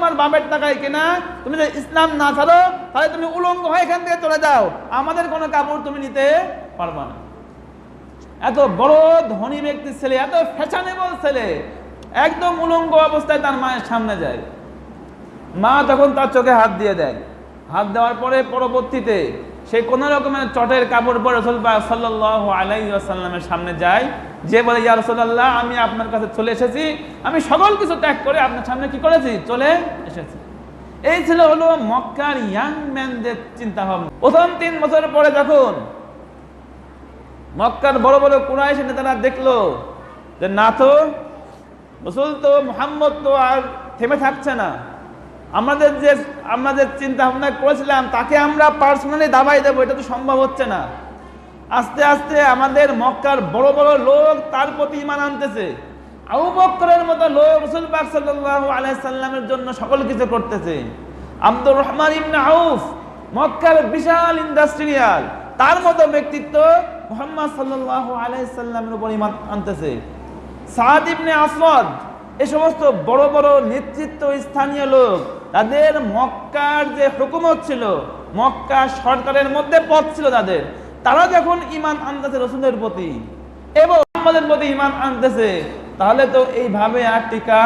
তোমার বাপের টাকায় কেনা, তুমি যদি ইসলাম না ছাড়ো, তাহলে তুমি উলঙ্গ হয়ে এখান থেকে চলে যাও। আমাদের কোনো কাপড় তুমি নিতে পারবা না। এত বড় ধনী ব্যক্তির ছেলে, এত ফ্যাশনেবল ছেলে, একদম উলঙ্গ অবস্থায় তার মায়ের সামনে যায়। মা তখন তার চোখে হাত দিয়ে দেয়। হাত দেওয়ার পরে পরবর্তীতে সে কোনো রকমের চটের কাপড় পরে রসুল সাল্লাহ আলাই আসাল্লামের সামনে যায়, যে বলে, ইয়া রসুল্লাহ আমি আপনার কাছে চলে এসেছি, আমি সকল কিছু ত্যাগ করে আপনার সামনে কি করেছি? চলে এসেছি। এই ছিল হলো মক্কার ইয়াং ম্যানদের চিন্তা ভাবনা প্রথম তিন বছর পরে যখন মক্কার বড় বড় কুরাইশ নেতারা দেখল যে, না তো, রসুল তো মোহাম্মদ তো আর থেমে থাকছে না। আমাদের যে, আমাদের চিন্তা ভাবনা করেছিলাম, তাকে আমরা পার্সোনালি দাবাই দেবো, এটা তো সম্ভব হচ্ছে না। আস্তে আস্তে আমাদের মক্কার বড় বড় লোক তার প্রতি ইমান আনতেছে। আবু বক্করের মতো লোক রসুল পাক সাল্লাল্লাহু আলাইহি সাল্লামের জন্য সকল কিছু করতেছে। আব্দুর রহমান ইবনে আউফ, মক্কার বিশাল ইন্ডাস্ট্রিয়াল তার মতো ব্যক্তিত্ব মোহাম্মদ সাল্লাল্লাহু আলাইহি সাল্লামের উপর ইমান আনতেছে। সাদ ইবনে আসওয়াদ, এ সমস্ত বড় বড় নেতৃত্ব স্থানীয় লোক তাদের মক্কার যে হুকুমত ছিল মক্কা সরকারের মধ্যে পদ ছিল তাদের। তারা যখন ইমান আনতেছে রসুলের প্রতি, এবং আমাদের প্রতি ইমান আনতেছে, তাহলে তো এইভাবে আর টিকা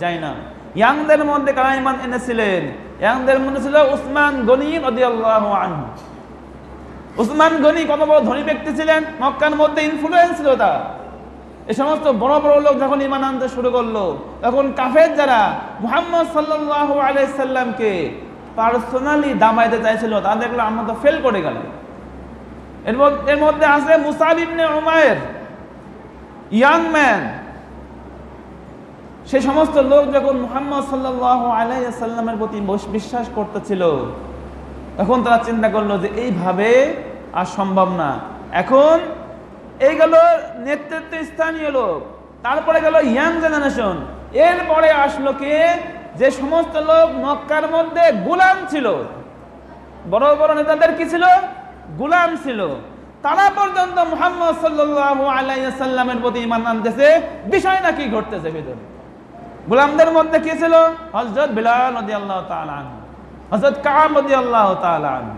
যায় না। ইয়াংদের মধ্যে কারা ইমান এনেছিলেন? ইয়াংদের মধ্যে ছিল উসমান গনি রাদিয়াল্লাহু আনহু। উসমান গনি কত বড় ধনী ব্যক্তি ছিলেন? মক্কার মধ্যে ইনফ্লুয়েন্স ছিল তার। এই সমস্ত বড় বড় লোক যখন ইমান আনতে শুরু করল, তখন কাফের যারা মুহাম্মদ সাল্লাল্লাহু আলাইসাল্লামকে পার্সোনালি দামাইতে চাইছিল তা দেখল আমরা তো ফেল করে গেল। এর মধ্যে এর মধ্যে আছে Musab ibn Umair young man সে সমস্ত লোক যখন মুহাম্মদ সাল্লাল্লাহু আলাইহি সাল্লামের প্রতি বস- বিশ্বাস করতেছিল, তখন তারা চিন্তা করল যে এইভাবে আর সম্ভব না। এখন এই গেল নেতৃত্ব স্থানীয় লোক, তারপরে গেল ইয়াং জেনারেশন। এরপরে আসলো কে? যে সমস্ত লোক মক্কার মধ্যে গুলাম ছিল। বড় বড় নেতাদের কি ছিল? গুলাম ছিল। তারা পর্যন্ত মোহাম্মদ সাল্লাল্লাহু আলাইহি সাল্লামের প্রতি ঈমান আনতেছে। বিষয় নাকি ঘটতেছে ভিতরে? গোলামদের মধ্যে কি ছিল? হযরত বিলাল রাদিয়াল্লাহু তাআলা আনহু। হযরত কাব রাদিয়াল্লাহু তাআলা আনহু।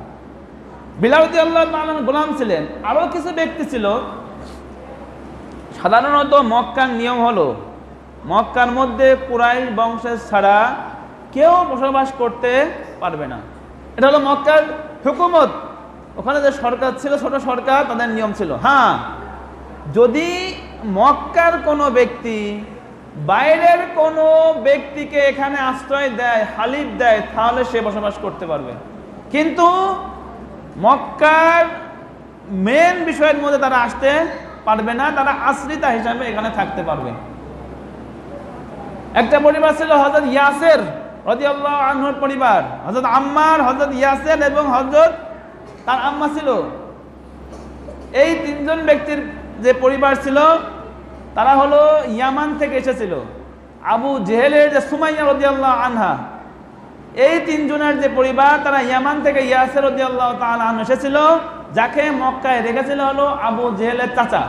বিলাল রাদিয়াল্লাহু তাআলা আনহু গোলাম ছিলেন। আরও কিছু ব্যক্তি ছিল। সাধারণত মক্কার নিয়ম হলো, মক্কার মধ্যে কুরাইশ বংশের ছাড়া কেউ বসবাস করতে পারবে না। এটা হলো মক্কার হুকুমত। ওখানে যে সরকার ছিল, ছোট সরকার, তাদের নিয়ম ছিল। হ্যাঁ যদি মক্কার কোনো ব্যক্তি বাইরের কোনো ব্যক্তিকে এখানে আশ্রয় দেয়, হালিফ দেয়, তাহলে সে বসবাস করতে পারবে। কিন্তু মক্কার মেন বিষয়ের মধ্যে তারা আসতে পারবে না, তারা আশ্রিতা হিসাবে এখানে থাকতে পারবে। একটা পরিবার ছিল হজরত ইয়াসের রদিয়াল্লাহ আনহুর পরিবার হজরত আম্মার হজরত ইয়াসের এবং হজরত তার আম্মা ছিল। এই তিনজন ব্যক্তির যে পরিবার ছিল, তারা হলো ইয়ামান থেকে এসেছিল। আবু জেহেলের যে সুমাইয়া রদিয়াল্লাহ আনহা, এই তিনজনের যে পরিবার, তারা ইয়ামান থেকে ইয়াসের রদিয়াল্লাহ তাআলা আনহু এসেছিল। যাকে মক্কায় রেখেছিল হলো আবু জেহেলের চাচা।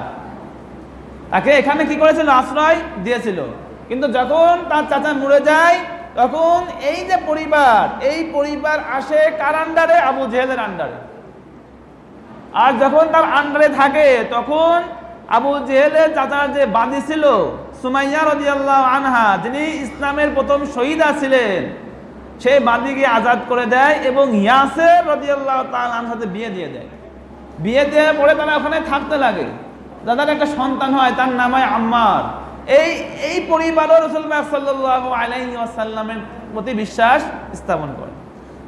তাকে এখানে কি করেছিল? আশ্রয় দিয়েছিল। কিন্তু যখন তার চাচা মরে যায়, তখন এই যে পরিবার, এই পরিবার আসে কার আন্ডারে? আবু জেহেলের আন্ডারে। আর যখন তার আন্ডারে থাকে, তখন আবু জেহেলের চাচার যে বাদী ছিল, সুমাইয়া রদিয়াল্লাহ আনহা, যিনি ইসলামের প্রথম শহীদা ছিলেন সে বাদীকে আজাদ করে দেয় এবং ইয়াসের রদিয়াল্লাহ তাল আনহাতে বিয়ে দিয়ে দেয়। বিয়ে দেওয়ার পরে তারা ওখানে থাকতে লাগে। তাদের একটা সন্তান হয়, তার নাম হয় আম্মার। এই এই পরিবারও রসুল্লাহ সাল্লাহ আলাইহি আসাল্লামের প্রতি বিশ্বাস স্থাপন করে।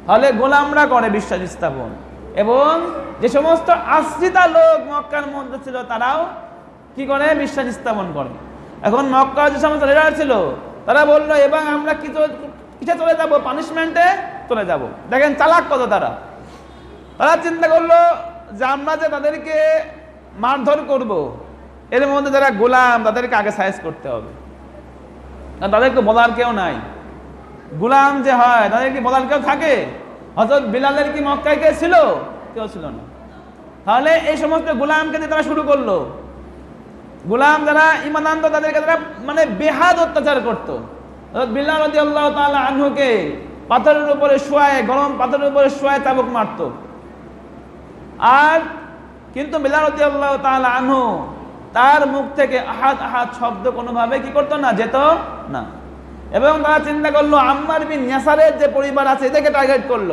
তাহলে গোলামরা করে বিশ্বাস স্থাপন। এবং যে সমস্ত আশ্রিতা লোক মক্কার মধ্যে ছিল, তারাও কি করে? বিশ্বাস স্থাপন করে। এখন মক্কা যে সমস্ত লিডার ছিল, তারা বলল এবং আমরা কি কিসে চলে যাব? পানিশমেন্টে চলে যাব। দেখেন চালাক কত তারা। তারা চিন্তা করল যে আমরা যে তাদেরকে মারধর করব। এর মধ্যে যারা গোলাম, তাদেরকে আগে সাইজ করতে হবে। তাদেরকে বলার কেউ নাই। গোলাম যে হয়, তাদের কি বলার কেউ থাকে? হজরত বিলালের কি মক্কায় কে ছিল? কেউ ছিল না। তাহলে এই সমস্ত গোলামকে দিয়ে তারা শুরু করল। গোলাম যারা ইমানান্ত তাদেরকে তারা মানে বেহাদ অত্যাচার করতো। বিল্লাহ আল্লাহ তাআলা আনহুকে পাথরের উপরে শোয়ায়, গরম পাথরের উপরে শোয়ায় চাবুক মারতো। আর কিন্তু রদি আল্লাহ তাআলা আনহু, তার মুখ থেকে আহাত আহাত শব্দ কোনোভাবে কি করতো না, যেত না। এবং তারা চিন্তা করল, আম্মার বিন ইয়াসারের যে পরিবার আছে, এদেরকে টার্গেট করল।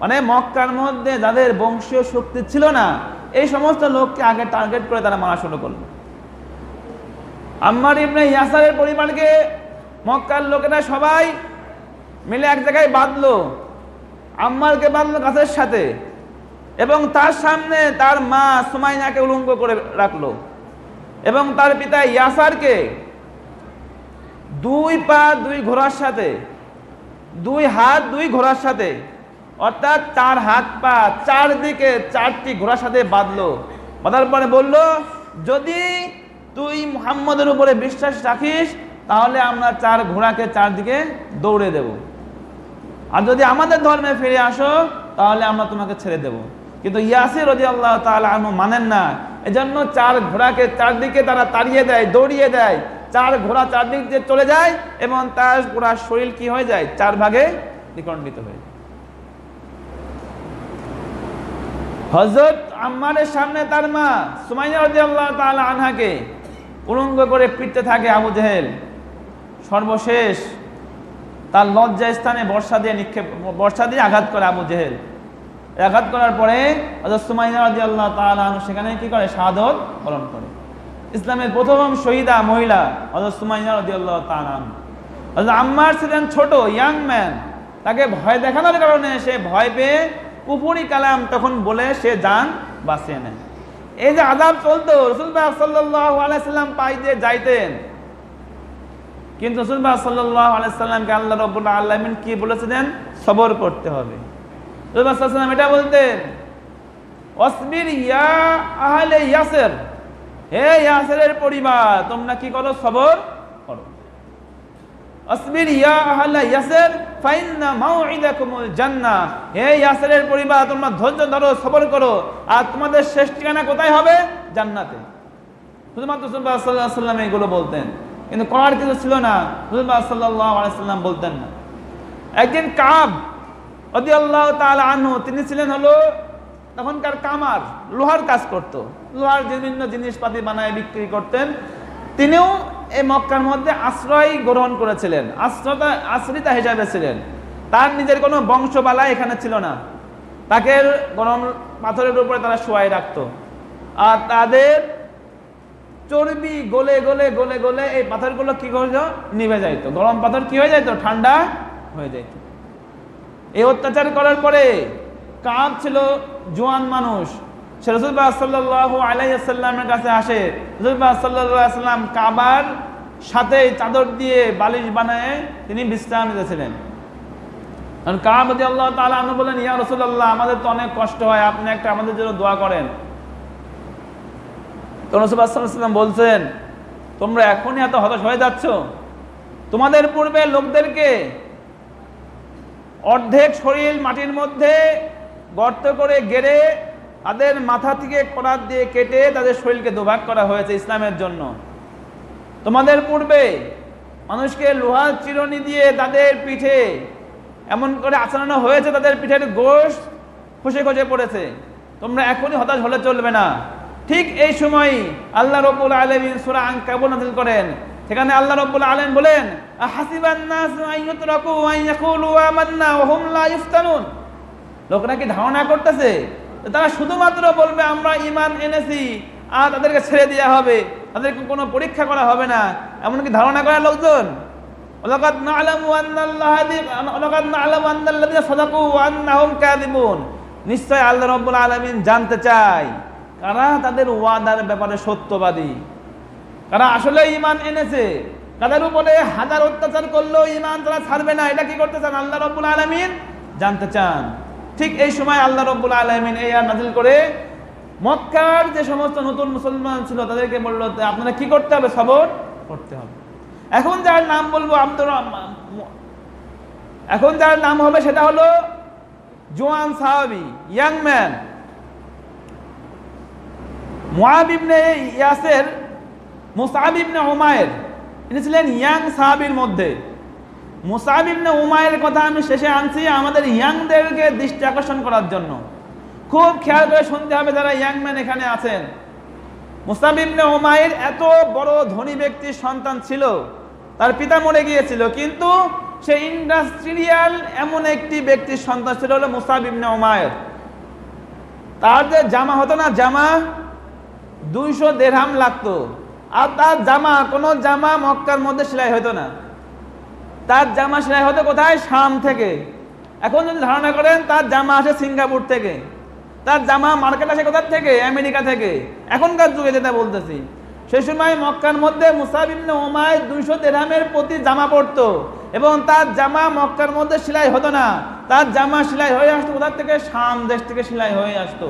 মানে মক্কার মধ্যে যাদের বংশীয় শক্তি ছিল না, এই সমস্ত লোককে আগে টার্গেট করে তারা মারা শুরু করল। আম্মার ইবনে ইয়াসারের পরিবারকে মক্কার লোকেরা সবাই মিলে এক জায়গায় বাঁধলো। আম্মারকে বাঁধলো গাছের সাথে। এবং তার সামনে তার মা সুমাইনাকে উলঙ্গ করে রাখল। এবং তার পিতা ইয়াসারকে দুই পা দুই ঘোড়ার সাথে, দুই হাত দুই ঘোড়ার সাথে, অর্থাৎ চার হাত পা চারদিকে চারটি ঘোড়ার সাথে বাঁধলো। বাঁধার পরে বলল, যদি তুই মুহাম্মদের উপরে বিশ্বাস রাখিস, তাহলে আমরা চার ঘোড়াকে চারদিকে দৌড়ে দেব। আর যদি আমাদের ধর্মে ফিরে আসো, তাহলে আমরা তোমাকে ছেড়ে দেব। কিন্তু ইয়াসির রদি আল্লাহ আনহু মানেন না। এজন্য চার ঘোড়াকে চারদিকে তারা তাড়িয়ে দেয়, দৌড়িয়ে দেয়। চার ঘোড়া চারদিক দিয়ে চলে যায় এবং তার পুরা শরীর কি হয়ে যায়? চার ভাগে দ্বিখণ্ডিত হয়ে যায়। হজরত আম্মারের সামনে তার মা সুমাইয়া রদি আল্লাহ আনহাকে উলঙ্গ করে পিটতে থাকে আবু জেহেল। সর্বশেষ তার লজ্জা স্থানে বর্ষা দিয়ে নিক্ষেপ বর্ষা দিয়ে আঘাত করে আবু জেহেল। আঘাত করার পরে আল্লাহ সেখানে কি করে? শাহাদত বরণ করে। ইসলামের প্রথম শহীদা মহিলা আল্লাহ আম্মার ছিলেন ছোট, ইয়াং ম্যান। তাকে ভয় দেখানোর কারণে সে ভয় পেয়ে কুপুরি কালাম তখন বলে সে যান বাঁচিয়ে নেয়। এই যে আজাব চলতো রসুলবাহ সাল্লাহ আলাইসাল্লাম পাই দিয়ে যাইতেন। কিন্তু রসুলবাহ সাল্লাহ আলাইসাল্লামকে আল্লাহ রব্বুল্লাহ আল্লাহমিন কি বলেছিলেন? সবর করতে হবে। রসুলবাহ এটা বলতেন, অসবির ইয়া আহলে ইয়াসের, হে ইয়াসেরের পরিবার, তোমরা কি করো? সবর করো। আসবির ইয়া আহলা ইয়াসের, ফাইন্না মাউইদাকুমুল জান্নাহ, হে ইয়াসেরের পরিবার, তোমরা ধৈর্য ধরো, সবর করো, আর তোমাদের শেষ ঠিকানা কোথায় হবে? জান্নাতে। শুধুমাত্র সুলবাহ সাল্লাহ সাল্লাম এগুলো বলতেন, কিন্তু করার কিছু ছিল না। সুলবাহ সাল্লাহ আলাইসাল্লাম বলতেন না। একদিন কাব আল্লাহ আনহু, তিনি ছিলেন হলো তখনকার কামার, লোহার কাজ করত। লোহার বিভিন্ন জিনিসপাতি বানায়, বিক্রি করতেন। তিনিও এই মক্কার মধ্যে আশ্রয় গ্রহণ করেছিলেন আশ্রয়তা আশ্রিতা হিসাবে ছিলেন। তার নিজের কোনো বংশবালা এখানে ছিল না। তাকে গরম পাথরের উপরে তারা শোয়াই রাখতো। আর তাদের চর্বি গলে গলে গলে গলে এই পাথরগুলো কি করতো নিভে যাইতো? গরম পাথর কি হয়ে যাইতো? ঠান্ডা হয়ে যাইত। এই অত্যাচার করার পরে কাপ ছিল জোয়ান মানুষ। সে রসুলবাহ সাল্লাহ আলাইসাল্লামের কাছে আসে। রসুলবাহ সাল্লাহ সাল্লাম কাবার সাথে চাদর দিয়ে বালিশ বানায় তিনি বিশ্রাম নিতেছিলেন। কারণ কাবাদি আল্লাহ তালা আনু বলেন ইয়া রসুল্লাহ আমাদের তো অনেক কষ্ট হয়, আপনি একটা আমাদের জন্য দোয়া করেন। তো রসুল্লাহাম বলছেন, তোমরা এখনই এত হতাশ হয়ে যাচ্ছ? তোমাদের পূর্বে লোকদেরকে অর্ধেক শরীর মাটির মধ্যে গর্ত করে গেড়ে তাদের মাথা থেকে করাত দিয়ে কেটে তাদের শরীরকে দুভাগ করা হয়েছে ইসলামের জন্য। তোমাদের পূর্বে মানুষকে লোহার চিরনি দিয়ে তাদের পিঠে এমন করে আচরণ হয়েছে, তাদের পিঠের গোশ খুশে খুশে পড়েছে। তোমরা এখনই হতাশ হলে চলবে না। ঠিক এই সময় আল্লাহ রব্বুল আলমিন সুরা আঙ্কাবুল নাজিল করেন সেখানে আল্লাহ রব্বুল আলম বলেন লোকরা কি ধারণা করতেছে? তারা শুধুমাত্র বলবে, আমরা ইমান এনেছি, আর তাদেরকে ছেড়ে দেওয়া হবে, তাদেরকে কোনো পরীক্ষা করা হবে না। এমনকি ধারণা করা লোকজন নিশ্চয় আল্লাহ রাব্বুল আলামিন জানতে চায়, কারা তাদের ওয়াদার ব্যাপারে সত্যবাদী? কারা আসলে ইমান এনেছে। তাদের উপরে হাজার অত্যাচার করলেও ইমান তারা ছাড়বে না। এটা কি করতে চান? আল্লাহ রব্বুল আলমিন জানতে চান। ঠিক এই সময় আল্লাহ রব্বুল আলমিন এই আর নাজিল করে মক্কার যে সমস্ত নতুন মুসলমান ছিল, তাদেরকে বলল আপনারা কি করতে হবে? সবর করতে হবে। এখন যার নাম বলব আব্দুর এখন যার নাম হবে সেটা হলো জোয়ান সাহাবি, young man. Muab ibn Yasir Musab ibn Umair ইনি ছিলেন ইয়াং সাহাবির মধ্যে। মুসাব ইবনে উমায়ের কথা আমি শেষে আনছি আমাদের ইয়াংদেরকে দৃষ্টি আকর্ষণ করার জন্য। খুব খেয়াল করে শুনতে হবে যারা ইয়াং ম্যান এখানে আছেন। মুসাব ইবনে উমায়ের এত বড় ধনী ব্যক্তির সন্তান ছিল, তার পিতা মরে গিয়েছিল, কিন্তু সে ইন্ডাস্ট্রিয়াল এমন একটি ব্যক্তির সন্তান ছিল, হলো মুসাব ইবনে উমায়ের তার যে জামা হতো না, জামা দুইশো দেড়হাম লাগতো। আর তার জামা, কোনো জামা মক্কার মধ্যে সেলাই হতো না। তার জামা সেলাই হতো কোথায়? শাম থেকে। এখন যদি ধারণা করেন, তার জামা আসে সিঙ্গাপুর থেকে। তার জামা মার্কেট আসে কোথার থেকে? আমেরিকা থেকে। এখনকার যুগে যেটা বলতেছি, সে সময় মক্কার মধ্যে মুসাবিবনে ওমায় দুইশো দেড়হামের প্রতি জামা পড়তো এবং তার জামা মক্কার মধ্যে সেলাই হতো না। তার জামা সেলাই হয়ে আসতো কোথার থেকে? শাম দেশ থেকে সেলাই হয়ে আসতো।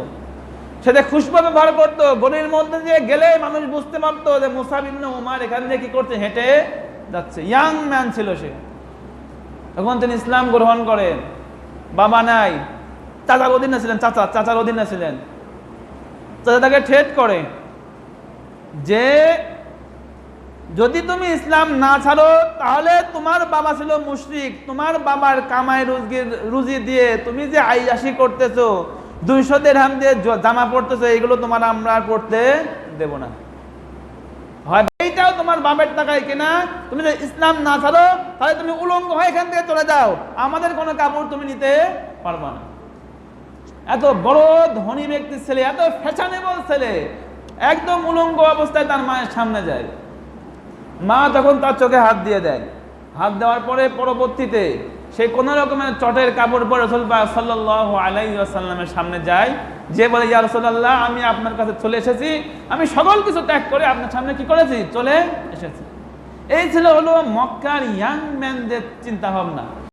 সেটা খুশবু ব্যবহার করতো। গলির মধ্যে দিয়ে গেলে মানুষ বুঝতে পারতো যে মুসাব ইবনে উমার এখান দিয়ে কি করছে, হেঁটে যাচ্ছে। ইয়াং ম্যান ছিল সে। তখন তিনি ইসলাম গ্রহণ করেন। বাবা নাই। চাচার অধীনে ছিলেন, চাচা, চাচার অধীনে ছিলেন। চাচা তাকে ঠেট করে যে, যদি তুমি ইসলাম না ছাড়ো, তাহলে তোমার বাবা ছিল মুশরিক। তোমার বাবার কামাই রুজির, রুজি দিয়ে তুমি যে আইয়াসি করতেছো দুইশো দেড়হাম দিয়ে জামা পড়তেছো, এগুলো তোমার আমরা আর পড়তে দেব না। হয় এইটাও তোমার বাপের তুমি যদি ইসলাম না ছাড়ো, তাহলে তুমি উলঙ্গ এখান থেকে চলে যাও। আমাদের কোনো কাপড় তুমি নিতে পারবা এত বড় ধনী ব্যক্তির ছেলে, এত ফ্যাশনেবল ছেলে, একদম উলঙ্গ অবস্থায় তার মায়ের সামনে যায়। মা তখন তার চোখে হাত দিয়ে দেয়, হাত দেওয়ার পরে পরবর্তীতে সে কোনো রকমের চটের কাপড় পরে রসুল সাল্লাহ সামনে যায়, যে বলে, ইয়া রসুল্লাহ আমি আপনার কাছে চলে এসেছি। আমি সকল কিছু ত্যাগ করে আপনার সামনে কি করেছি? চলে এসেছি। এই ছিল হলো মক্কার ইয়াং ম্যানদের চিন্তা ভাবনা।